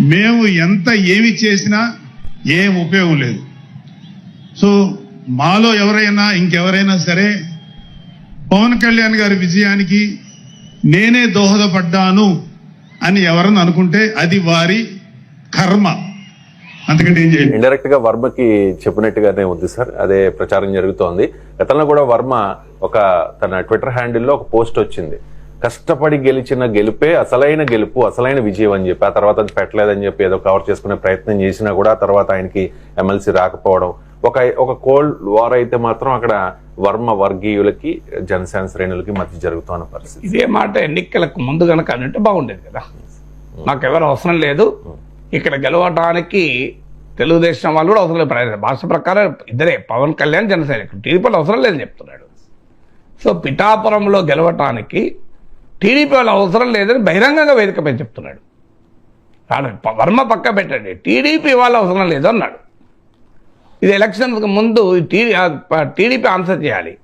మేము ఎంత ఏమి చేసినా ఏం ఉపయోగం లేదు. సో మాలో ఎవరైనా ఇంకెవరైనా సరే పవన్ కళ్యాణ్ గారి విజయానికి నేనే దోహదపడ్డాను అని ఎవరన్నా అనుకుంటే అది వారి కర్మ. ఏం చేయండి ఇండైరెక్ట్గా వర్మకి చెప్పినట్టుగానే ఉంది సార్ అదే ప్రచారం జరుగుతోంది. గతంలో కూడా వర్మ ఒక తన ట్విట్టర్ హ్యాండిల్లో ఒక పోస్ట్ వచ్చింది. కష్టపడి గెలిచిన గెలుపే అసలైన గెలుపు అసలైన విజయం అని చెప్పి ఆ తర్వాత అది పెట్టలేదని చెప్పి ఏదో కవర్ చేసుకునే ప్రయత్నం చేసినా కూడా ఆ తర్వాత ఆయనకి ఎమ్మెల్సీ రాకపోవడం. ఒక ఒక కోల్డ్ వార్ అయితే మాత్రం అక్కడ వర్మ వర్గీయులకి జనసేన శ్రేణులకి మధ్య జరుగుతున్న పరిస్థితి. ఇదే మాట ఎన్నికలకు ముందు కనుక అంటే బాగుండేది కదా. నాకెవరు అవసరం లేదు. ఇక్కడ గెలవటానికి తెలుగుదేశం వాళ్ళు కూడా అవసరం లేదు. ప్ర- భాష ప్రకారం ఇద్దరే పవన్ కళ్యాణ్ జనసైనికులు టీడీపీలో అవసరం లేదని చెప్తున్నాడు. సో పిఠాపురంలో గెలవటానికి టీడీపీ వాళ్ళు అవసరం లేదని బహిరంగంగా వేదికపై చెప్తున్నాడు. ప- వర్మ పక్క పెట్టండి. టీడీపీ వాళ్ళు అవసరం లేదు అన్నాడు ఇది ఎలక్షన్కి ముందు టీడీపీ ఆన్సర్ చేయాలి.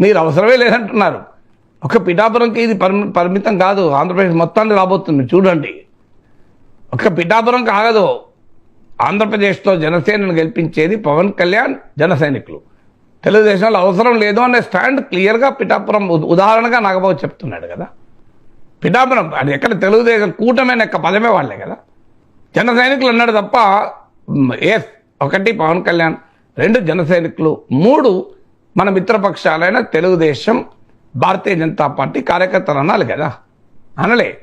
మీరు అవసరమే లేదంటున్నారు. ఒక పిఠాపురంకి ఇది పరిమి పరిమితం కాదు. ఆంధ్రప్రదేశ్ మొత్తాన్ని రాబోతుంది. చూడండి. ఒక పిఠాపురం కాగదు. ఆంధ్రప్రదేశ్లో జనసేనను గెలిపించేది పవన్ కళ్యాణ్ జన సైనికులు. తెలుగుదేశంలో అవసరం లేదు అనే స్టాండ్ క్లియర్గా పిఠాపురం ఉదాహరణగా నాగబాబు చెప్తున్నాడు కదా. పిఠాపురం అది ఎక్కడ తెలుగుదేశం కూటమైన యొక్క పదమే వాళ్ళే కదా. జన సైనికులు అన్నాడు తప్ప ఎస్ ఒకటి పవన్ కళ్యాణ్ రెండు జన సైనికులు మూడు మన మిత్రపక్షాలైన తెలుగుదేశం భారతీయ జనతా పార్టీ కార్యకర్తలు అనాలి కదా. అనలే.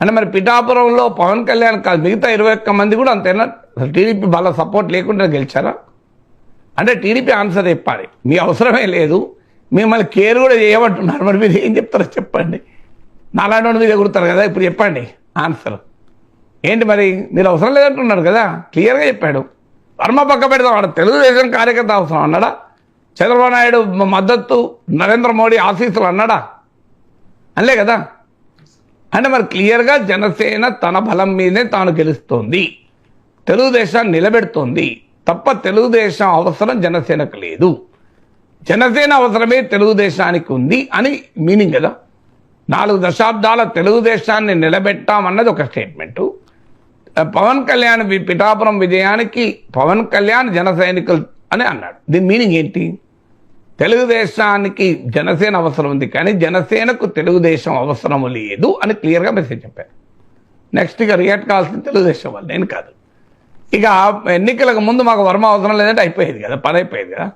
అంటే మరి పిఠాపురంలో పవన్ కళ్యాణ్ కాదు మిగతా ఇరవై ఒక్క మంది కూడా అంతేనా? టీడీపీ వాళ్ళ సపోర్ట్ లేకుండా గెలిచారా? అంటే టీడీపీ ఆన్సర్ చెప్పాలి. మీ అవసరమే లేదు. మిమ్మల్ని కేర్ కూడా చేయమంటున్నారు. మరి మీరు ఏం చెప్తారో చెప్పండి. నాలాంటి వాడు మీరు ఎగురుతారు కదా ఇప్పుడు చెప్పండి ఆన్సర్ ఏంటి మరి మీరు అవసరం లేదంటున్నాడు కదా క్లియర్గా చెప్పాడు. వర్మ పక్క పెడతాం వాడు తెలుగుదేశం కార్యకర్త అవసరం అన్నాడా? చంద్రబాబు నాయుడు మద్దతు నరేంద్ర మోడీ ఆశీస్సులు అన్నాడా? అనలే కదా. అంటే మరి క్లియర్గా జనసేన తన బలం మీదే తాను గెలుస్తోంది. తెలుగుదేశాన్ని నిలబెడుతోంది. తప్ప తెలుగుదేశం అవసరం జనసేనకు లేదు. జనసేన అవసరమే తెలుగుదేశానికి ఉంది అని మీనింగ్ కదా. నాలుగు దశాబ్దాల తెలుగుదేశాన్ని నిలబెట్టామన్నది ఒక స్టేట్మెంటు. పవన్ కళ్యాణ్ వి- పిఠాపురం విజయానికి పవన్ కళ్యాణ్ జన సైనికులు అని అన్నాడు. దీని మీనింగ్ ఏంటి? తెలుగుదేశానికి జనసేన అవసరం ఉంది కానీ జనసేనకు తెలుగుదేశం అవసరం లేదు అని క్లియర్గా మెసేజ్ చెప్పారు. నెక్స్ట్ ఇక రియాక్ట్ కావాల్సింది తెలుగుదేశం వాళ్ళు నేను కాదు. ఇక ఎన్నికలకు ముందు మాకు వర్మ అవసరం లేదంటే అయిపోయేది కదా పని అయిపోయేది కదా.